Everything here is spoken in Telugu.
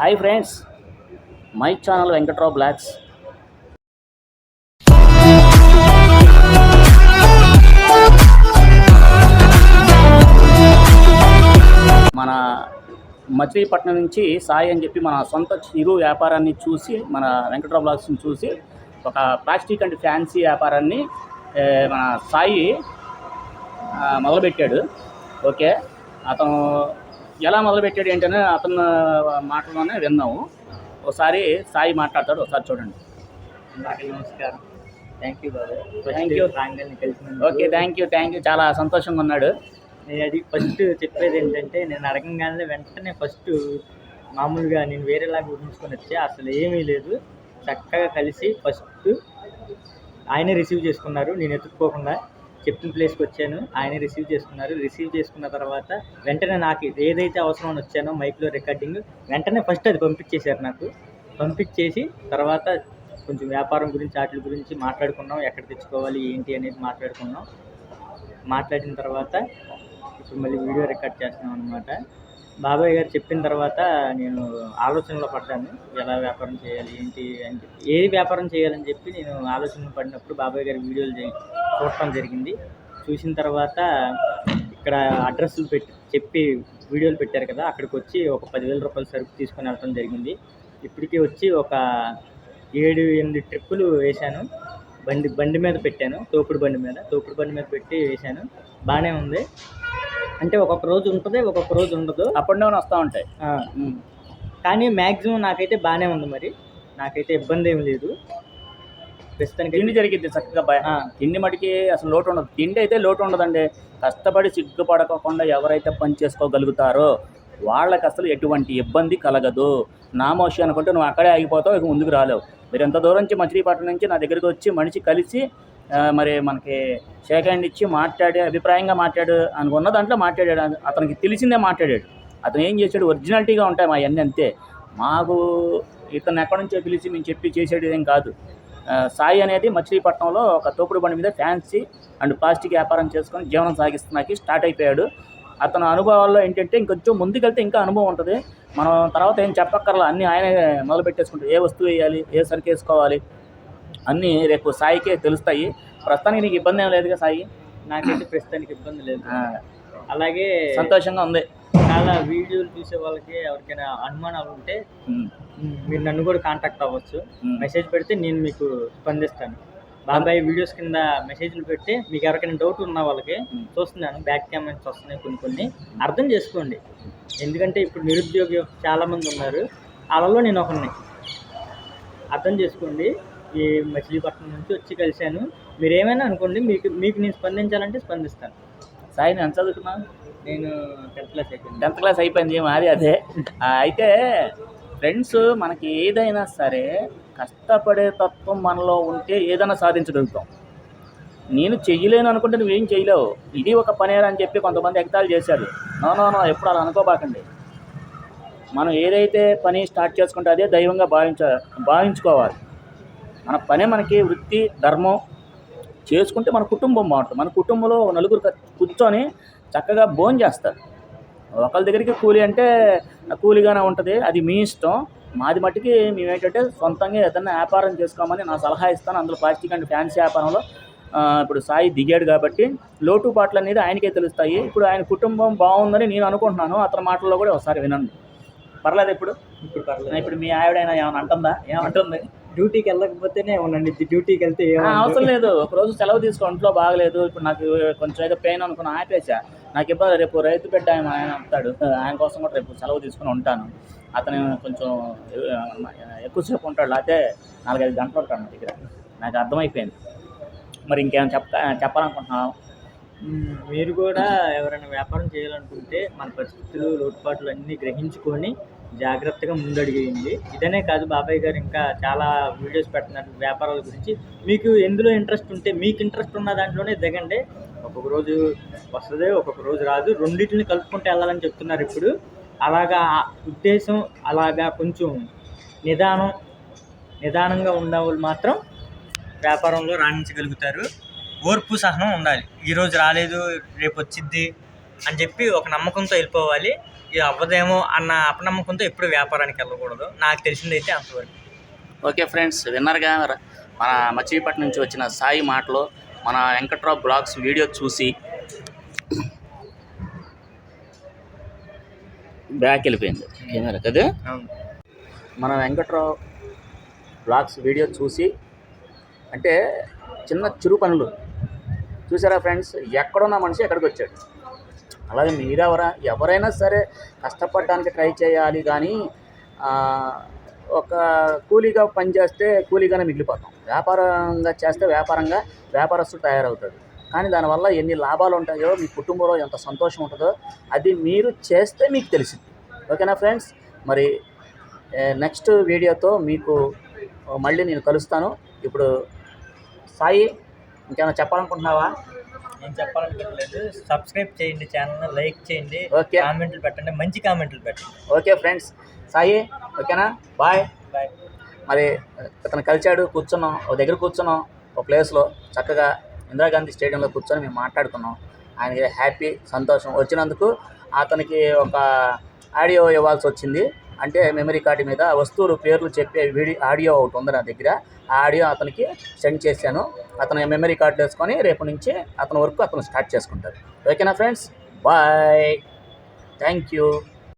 Hi friends my channel Venkatrao blogs. మన మచిలీపట్నం నుంచి సాయి అని చెప్పి మన సొంత చిరు వ్యాపారాన్ని చూసి మన వెంకట్రావు బ్లాగ్స్ని చూసి ఒక ప్లాస్టిక్ అండ్ ఫ్యాన్సీ వ్యాపారాన్ని మన సాయి మొదలుపెట్టాడు. ఓకే అతను ఎలా మొదలుపెట్టాడు ఏంటనే అతను మాటలోనే విన్నాము. ఒకసారి సాయి మాట్లాడతాడు ఒకసారి చూడండి. నమస్కారం. థ్యాంక్ యూ బాబు కలిసినందుకు okay thank you thank you చాలా సంతోషంగా ఉన్నాడు. నేను అది ఫస్ట్ చెప్పేది ఏంటంటే నేను అడగంగానే వెంటనే ఫస్ట్ మామూలుగా నేను వేరేలాగా ఊహించుకొని వచ్చే అసలు ఏమీ లేదు. చక్కగా కలిసి ఫస్ట్ ఆయనే రిసీవ్ చేసుకున్నారు. నేను ఎత్తుక్కోకుండా. చెప్పిన ప్లేస్కి వచ్చాను. ఆయనే రిసీవ్ చేసుకున్నారు. రిసీవ్ చేసుకున్న తర్వాత వెంటనే నాకు ఏదైతే అవసరం అని వచ్చానో మైక్లో రికార్డింగ్ వెంటనే ఫస్ట్ అది పంపించేశారు నాకు. పంపించేసి తర్వాత కొంచెం వ్యాపారం గురించి వాటి గురించి మాట్లాడుకున్నాం. ఎక్కడ తెచ్చుకోవాలి ఏంటి అనేది మాట్లాడుకున్నాం. మాట్లాడిన తర్వాత ఇప్పుడు మళ్ళీ వీడియో రికార్డ్ చేస్తున్నాం అనమాట బాబాయ్ గారు చెప్పిన తర్వాత నేను ఆలోచనలో పడ్డాను. ఎలా వ్యాపారం చేయాలి ఏంటి అని చెప్పి ఏ వ్యాపారం చేయాలని చెప్పి నేను ఆలోచనలో పడినప్పుడు బాబాయ్ గారి వీడియోలు చూడటం జరిగింది. చూసిన తర్వాత ఇక్కడ అడ్రస్లు పెట్టి చెప్పి వీడియోలు పెట్టారు కదా అక్కడికి వచ్చి ఒక పదివేల రూపాయల సరుకు తీసుకొని వెళ్ళడం జరిగింది. ఇప్పటికి వచ్చి ఒక ఏడు ఎనిమిది ట్రిప్పులు వేశాను. బండి బండి మీద పెట్టాను. తోపుడు బండి మీద తోపుడు బండి మీద పెట్టి వేశాను. బాగానే ఉంది. అంటే ఒక్కొక్క రోజు ఉంటుంది ఒక్కొక్క రోజు ఉండదు. అప్ అండ్ డౌన్ వస్తూ ఉంటాయి. కానీ మ్యాక్సిమం నాకైతే బాగానే ఉంది మరి. నాకైతే ఇబ్బంది ఏం లేదు. ప్రస్తుతానికి తిండి జరిగిద్ది చక్కగా భయ తిండి మటుకి అసలు లోటు ఉండదు. తిండి అయితే లోటు ఉండదండి. కష్టపడి సిగ్గుపడకుండా ఎవరైతే పని చేసుకోగలుగుతారో వాళ్ళకి అసలు ఎటువంటి ఇబ్బంది కలగదు. నామోషి అనుకుంటే నువ్వు అక్కడే ఆగిపోతావు ఇక ముందుకు రాలేవు. మీరు ఎంత దూరం నుంచి మచిలీపట్నం నుంచి నా దగ్గరికి వచ్చి మనిషి కలిసి మరి మనకి షేక్ హ్యాండ్ ఇచ్చి మాట్లాడి అభిప్రాయంగా మాట్లాడు అనుకున్న దాంట్లో మాట్లాడాడు. అతనికి తెలిసిందే మాట్లాడాడు. అతను ఏం చేశాడు? ఒరిజినాలిటీగా ఉంటాయి మా అన్నీ అంతే. మాకు ఇతను ఎక్కడి నుంచో పిలిచి మేము చెప్పి చేసేది ఏం కాదు. సాయి అనేది మచిలీపట్నంలో ఒక తోపుడు బండి మీద ఫ్యాన్సీ అండ్ ప్లాస్టిక్ వ్యాపారం చేసుకొని జీవనం సాగిస్తున్నాకి స్టార్ట్ అయిపోయాడు. అతని అనుభవాల్లో ఏంటంటే ఇంకొంచెం ముందుకెళ్తే ఇంకా అనుభవం ఉంటుంది. మనం తర్వాత ఏం చెప్పక్కర్లా. అన్నీ ఆయనే మొదలు పెట్టేసుకుంటాం ఏ వస్తువు వేయాలి? ఏ సరికి వేసుకోవాలి? అన్నీ రేపు సాయికే తెలుస్తాయి. ప్రస్తుతానికి నీకు ఇబ్బంది ఏం లేదుగా సాయి? నాకైతే ప్రస్తుతానికి ఇబ్బంది లేదు. అలాగే సంతోషంగా ఉంది. చాలా వీడియోలు చూసే వాళ్ళకి ఎవరికైనా అనుమానాలు ఉంటే మీరు నన్ను కూడా కాంటాక్ట్ అవ్వచ్చు. మెసేజ్ పెడితే నేను మీకు స్పందిస్తాను. బాబాయ్ వీడియోస్ కింద మెసేజ్లు పెట్టి మీకు ఎవరికైనా డౌట్ ఉన్న వాళ్ళకి. చూస్తున్నాను. బ్యాక్ కామెంట్స్ వస్తున్నాయి కొన్ని కొన్ని. అర్థం చేసుకోండి. ఎందుకంటే ఇప్పుడు నిరుద్యోగి చాలా మంది ఉన్నారు. వాళ్ళలో నేను ఒకరిని అర్థం చేసుకోండి. ఈ మచిలీపట్నం నుంచి వచ్చి కలిశాను. మీరు ఏమైనా అనుకోండి మీకు మీకు నేను స్పందించాలంటే స్పందిస్తాను. సాయి నేను ఎంత చదువుకున్నాను నేను టెన్త్ క్లాస్ అయిపోయింది. టెన్త్ క్లాస్ అయిపోయింది మాది అదే. అయితే ఫ్రెండ్స్ మనకి ఏదైనా సరే కష్టపడే తత్వం మనలో ఉంటే ఏదైనా సాధించగలుగుతాం. నేను చెయ్యలేను అనుకుంటే నువ్వేం చేయలేవు ఇది ఒక పనేరా అని చెప్పి కొంతమంది ఎగతాళి చేశారు. నో నో నో ఎప్పుడు అలా అనుకోబాకండి. మనం ఏదైతే పని స్టార్ట్ చేసుకుంటే అదే దైవంగా భావించ భావించుకోవాలి. మన పనే మనకి వృత్తి ధర్మం చేసుకుంటే మన కుటుంబం బాగుంటుంది. మన కుటుంబంలో నలుగురు కూర్చొని చక్కగా భోజనం చేస్తారు. ఒకళ్ళ దగ్గరికి కూలి అంటే కూలిగానే ఉంటుంది. అది మీ ఇష్టం. మాది మట్టుకి మేము ఏంటంటే సొంతంగా ఏదైనా వ్యాపారం చేసుకోమని నా సలహా ఇస్తాను. అందులో ప్లాస్టిక్ అండ్ ఫ్యాన్సీ వ్యాపారంలో ఇప్పుడు సాయి దిగాడు కాబట్టి లోటుపాట్లు అనేది ఆయనకే తెలుస్తాయి. ఇప్పుడు ఆయన కుటుంబం బాగుందని నేను అనుకుంటున్నాను. అతని మాటల్లో కూడా ఒకసారి వినండి. పర్లేదు ఇప్పుడు? ఇప్పుడు పర్లేదు. ఇప్పుడు మీ ఆవిడైనా ఏమైనా అంటుందా? ఏమంటుంది? డ్యూటీకి వెళ్ళకపోతేనే ఉండండి. డ్యూటీకి వెళ్తే అవసరం లేదు. ఒక రోజు సెలవు తీసుకో ఇంట్లో బాగలేదు. ఇప్పుడు నాకు కొంచెం ఏదో పెయిన్ అనుకుని ఆపేసా. నాకు ఇబ్బంది. రేపు రైతు బిడ్డ ఆయన ఆయన వస్తాడు ఆయన కోసం కూడా రేపు సెలవు తీసుకుని ఉంటాను. అతను కొంచెం ఎక్కువసేపు ఉంటాడు. లేకపోతే నాలుగైదు గంటలు ఉంటాడు నా దగ్గర. నాకు అర్థమైపోయింది. మరి ఇంకేమైనా చెప్ చెప్పాలనుకుంటున్నావు? మ్మ్. మీరు కూడా ఎవరైనా వ్యాపారం చేయాలనుకుంటే మన పరిస్థితులు లోటుపాట్లు అన్నీ గ్రహించుకొని జాగ్రత్తగా ముందడిగేయండి. ఇదనే కాదు బాబాయ్ గారు ఇంకా చాలా వీడియోస్ పెడుతున్నారు వ్యాపారాల గురించి. మీకు ఎందులో ఇంట్రెస్ట్ ఉంటే మీకు ఇంట్రెస్ట్ ఉన్న దాంట్లోనే దిగండి. ఒక్కొక్క రోజు వస్తుంది ఒక్కొక్క రోజు రాదు. రెండింటిని కలుపుకుంటూ వెళ్ళాలని చెప్తున్నారు ఇప్పుడు. అలాగా ఆ ఉద్దేశం అలాగా కొంచెం నిదానం నిదానంగా ఉన్న వాళ్ళు మాత్రం వ్యాపారంలో రాణించగలుగుతారు. ఓర్పు సహనం ఉండాలి. ఈరోజు రాలేదు రేపు వచ్చిద్ది అని చెప్పి ఒక నమ్మకంతో వెళ్ళిపోవాలి. ఇది అవ్వదేమో అన్న అపనమ్మకంతో ఎప్పుడు వ్యాపారానికి వెళ్ళకూడదు. నాకు తెలిసిందైతే అంతవరకు. ఓకే ఫ్రెండ్స్ విన్నర్గా మన మచిలీపట్నం నుంచి వచ్చిన సాయి మాటలో మన వెంకట్రావు బ్లాగ్స్ వీడియో చూసి బ్యాక్ వెళ్ళిపోయింది. కెమెరా కదా? మన వెంకట్రావు బ్లాగ్స్ వీడియో చూసి అంటే చిన్న చిరు పనులు. చూసారా ఫ్రెండ్స్? ఎక్కడున్న మనిషి ఎక్కడికి వచ్చాడు? అలాగే మీరెవరా ఎవరైనా సరే కష్టపడడానికి ట్రై చేయాలి కానీ ఒక కూలీగా పనిచేస్తే కూలీగానే మిగిలిపోతాం. వ్యాపారంగా చేస్తే వ్యాపారంగా వ్యాపారస్తుడు తయారవుతాడు. కానీ దానివల్ల ఎన్ని లాభాలు ఉంటాయో మీ కుటుంబంలో ఎంత సంతోషం ఉంటుందో అది మీరు చేస్తే మీకు తెలిసింది ఓకేనా ఫ్రెండ్స్? మరి నెక్స్ట్ వీడియోతో మీకు మళ్ళీ నేను కలుస్తాను. ఇప్పుడు సాయి ఇంకేమైనా చెప్పాలనుకుంటున్నావా? నేను చెప్పాలనుకోవట్లేదు. సబ్స్క్రైబ్ చేయండి ఛానల్ లైక్ చేయండి. ఓకే కామెంట్లు పెట్టండి. మంచి కామెంట్లు పెట్టండి. ఓకే ఫ్రెండ్స్ సాయి ఓకేనా బాయ్ బాయ్ మరి అతను కలిశాడు కూర్చున్నాం. ఒక దగ్గర కూర్చున్నాం. ఒక ప్లేస్లో చక్కగా ఇందిరాగాంధీ స్టేడియంలో కూర్చొని మేము మాట్లాడుకున్నాం. ఆయనకి హ్యాపీ సంతోషం. వచ్చినందుకు అతనికి ఒక ఆడియో ఇవ్వాల్సి వచ్చింది. అంటే మెమరీ కార్డు మీద వస్తువులు పేర్లు చెప్పే వీడియో ఆడియో ఒకటి ఉంది నా దగ్గర. ఆ ఆడియో అతనికి సెండ్ చేశాను. అతను మెమరీ కార్డు వేసుకొని రేపు నుంచి అతని వరకు అతను స్టార్ట్ చేసుకుంటాడు. ఓకేనా ఫ్రెండ్స్? బాయ్. Thank you.